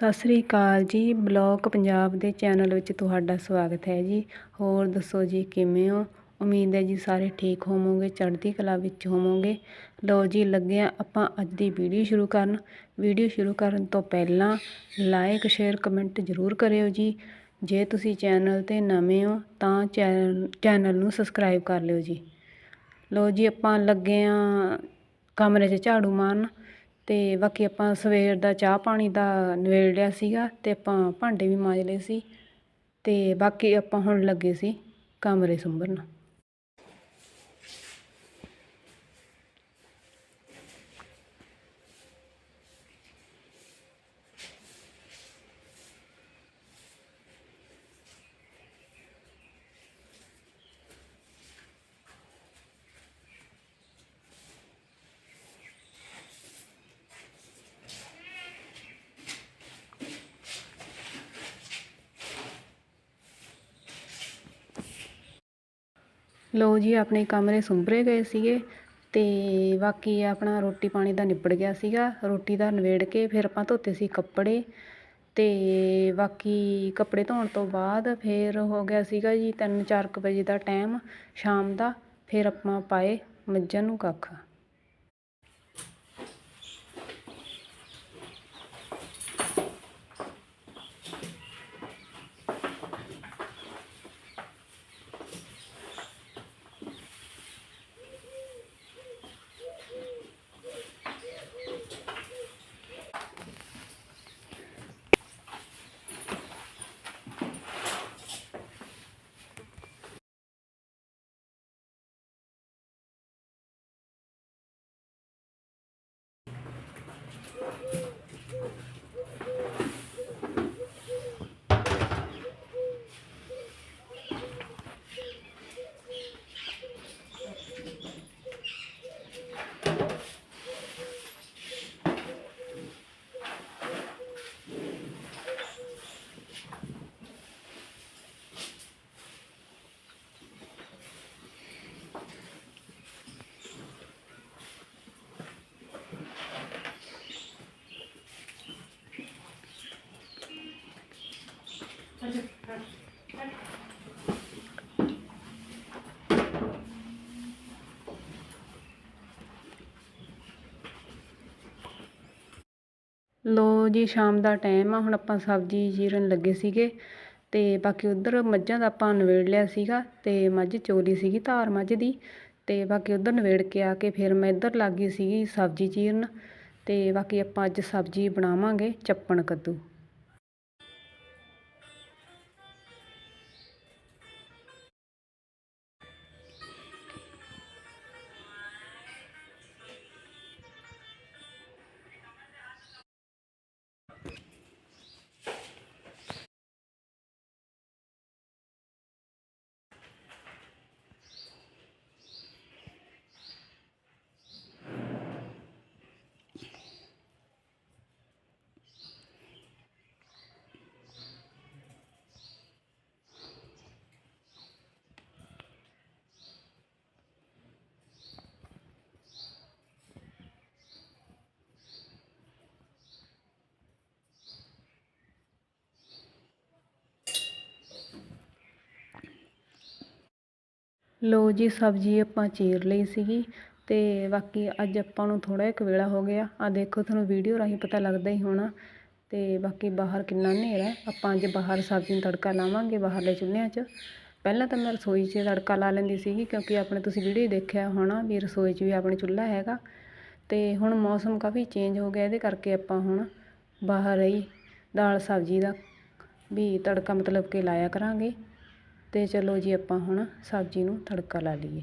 ਸਤਿ ਸ੍ਰੀ ਅਕਾਲ ਜੀ। ਬਲੌਗ ਪੰਜਾਬ ਦੇ ਚੈਨਲ ਵਿੱਚ ਤੁਹਾਡਾ ਸਵਾਗਤ ਹੈ ਜੀ। ਹੋਰ ਦੱਸੋ ਜੀ, ਕਿਵੇਂ ਹੋ? ਉਮੀਦ ਹੈ ਜੀ ਸਾਰੇ ਠੀਕ ਹੋਵੋਗੇ, ਚੜ੍ਹਦੀ ਕਲਾ ਵਿੱਚ ਹੋਵੋਗੇ। ਲਓ ਜੀ, ਲੱਗੇ ਹਾਂ ਆਪਾਂ ਅੱਜ ਦੀ ਵੀਡੀਓ ਸ਼ੁਰੂ ਕਰਨ। ਵੀਡੀਓ ਸ਼ੁਰੂ ਕਰਨ ਤੋਂ ਪਹਿਲਾਂ ਲਾਈਕ ਸ਼ੇਅਰ ਕਮੈਂਟ ਜ਼ਰੂਰ ਕਰਿਓ ਜੀ। ਜੇ ਤੁਸੀਂ ਚੈਨਲ 'ਤੇ ਨਵੇਂ ਹੋ, ਤਾਂ ਚੈਨ, ਚੈਨਲ ਨੂੰ ਸਬਸਕ੍ਰਾਈਬ ਕਰ ਲਿਓ ਜੀ। ਲਓ ਜੀ, ਆਪਾਂ ਲੱਗੇ ਹਾਂ ਕਮਰੇ 'ਚ ਝਾੜੂ ਮਾਰਨ। ਅਤੇ ਬਾਕੀ ਆਪਾਂ ਸਵੇਰ ਦਾ ਚਾਹ ਪਾਣੀ ਦਾ ਨਿਬੇੜ ਲਿਆ ਸੀਗਾ ਅਤੇ ਆਪਾਂ ਭਾਂਡੇ ਵੀ ਮਾਂਜ ਲਏ ਸੀ ਅਤੇ ਬਾਕੀ ਆਪਾਂ ਹੁਣ ਲੱਗੇ ਸੀ ਕਮਰੇ ਸੁੰਬਰਨ ਲਓ ਜੀ, ਆਪਣੇ ਕਮਰੇ ਸੁੰਬਰੇ ਗਏ ਸੀਗੇ ਅਤੇ ਬਾਕੀ ਆਪਣਾ ਰੋਟੀ ਪਾਣੀ ਦਾ ਨਿਬੜ ਗਿਆ ਸੀਗਾ। ਰੋਟੀ ਦਾ ਨਿਬੇੜ ਕੇ ਫਿਰ ਆਪਾਂ ਧੋਤੇ ਸੀ ਕੱਪੜੇ ਅਤੇ ਬਾਕੀ ਕੱਪੜੇ ਧੋਣ ਤੋਂ ਬਾਅਦ ਫਿਰ ਹੋ ਗਿਆ ਸੀਗਾ ਜੀ ਤਿੰਨ ਚਾਰ ਕੁ ਵਜੇ ਦਾ ਟਾਈਮ ਸ਼ਾਮ ਦਾ। ਫਿਰ ਆਪਾਂ ਪਾਏ ਮੱਝਾਂ ਨੂੰ ਕੱਖ। ਲੋ ਜੀ, ਸ਼ਾਮ ਦਾ ਟਾਈਮ ਆ। ਹੁਣ ਆਪਾਂ ਸਬਜ਼ੀ ਚੀਰਨ ਲੱਗੇ ਸੀਗੇ ਅਤੇ ਬਾਕੀ ਉੱਧਰ ਮੱਝਾਂ ਦਾ ਆਪਾਂ ਨਿਬੇੜ ਲਿਆ ਸੀਗਾ ਅਤੇ ਮੱਝ ਚੋਲੀ ਸੀਗੀ, ਧਾਰ ਮੱਝ ਦੀ। ਅਤੇ ਬਾਕੀ ਉੱਧਰ ਨਿਬੇੜ ਕੇ ਆ ਕੇ ਫਿਰ ਮੈਂ ਇੱਧਰ ਲੱਗ ਗਈ ਸੀਗੀ ਸਬਜ਼ੀ ਚੀਰਨ ਅਤੇ ਬਾਕੀ ਆਪਾਂ ਅੱਜ ਸਬਜ਼ੀ ਬਣਾਵਾਂਗੇ ਚੱਪਣ ਕੱਦੂ। ਲਓ ਜੀ, ਸਬਜ਼ੀ ਆਪਾਂ ਚੀਰ ਲਈ ਸੀਗੀ ਅਤੇ ਬਾਕੀ ਅੱਜ ਆਪਾਂ ਨੂੰ ਥੋੜ੍ਹਾ ਇੱਕ ਵੇਲਾ ਹੋ ਗਿਆ। ਆ ਦੇਖੋ, ਤੁਹਾਨੂੰ ਵੀਡੀਓ ਰਾਹੀਂ ਪਤਾ ਲੱਗਦਾ ਹੀ ਹੋਣਾ। ਅਤੇ ਬਾਕੀ ਬਾਹਰ ਕਿੰਨਾ ਹਨੇਰਾ ਆਪਾਂ ਅੱਜ ਬਾਹਰ ਸਬਜ਼ੀ ਨੂੰ ਤੜਕਾ ਲਾਵਾਂਗੇ ਬਾਹਰਲੇ ਚੁੱਲ੍ਹਿਆਂ 'ਚ। ਪਹਿਲਾਂ ਤਾਂ ਮੈਂ ਰਸੋਈ 'ਚ ਤੜਕਾ ਲਾ ਲੈਂਦੀ ਸੀਗੀ ਕਿਉਂਕਿ ਆਪਣੇ ਤੁਸੀਂ ਵੀਡੀਓ ਦੇਖਿਆ ਹੋਣਾ ਵੀ ਰਸੋਈ 'ਚ ਵੀ ਆਪਣੇ ਚੁੱਲ੍ਹਾ ਹੈਗਾ। ਅਤੇ ਹੁਣ ਮੌਸਮ ਕਾਫੀ ਚੇਂਜ ਹੋ ਗਿਆ, ਇਹਦੇ ਕਰਕੇ ਆਪਾਂ ਹੁਣ ਬਾਹਰ ਹੀ ਦਾਲ ਸਬਜ਼ੀ ਦਾ ਵੀ ਤੜਕਾ ਮਤਲਬ ਕਿ ਲਾਇਆ ਕਰਾਂਗੇ। ਅਤੇ ਚਲੋ ਜੀ ਆਪਾਂ ਹੁਣ ਸਬਜ਼ੀ ਨੂੰ ਤੜਕਾ ਲਾ ਲਈਏ।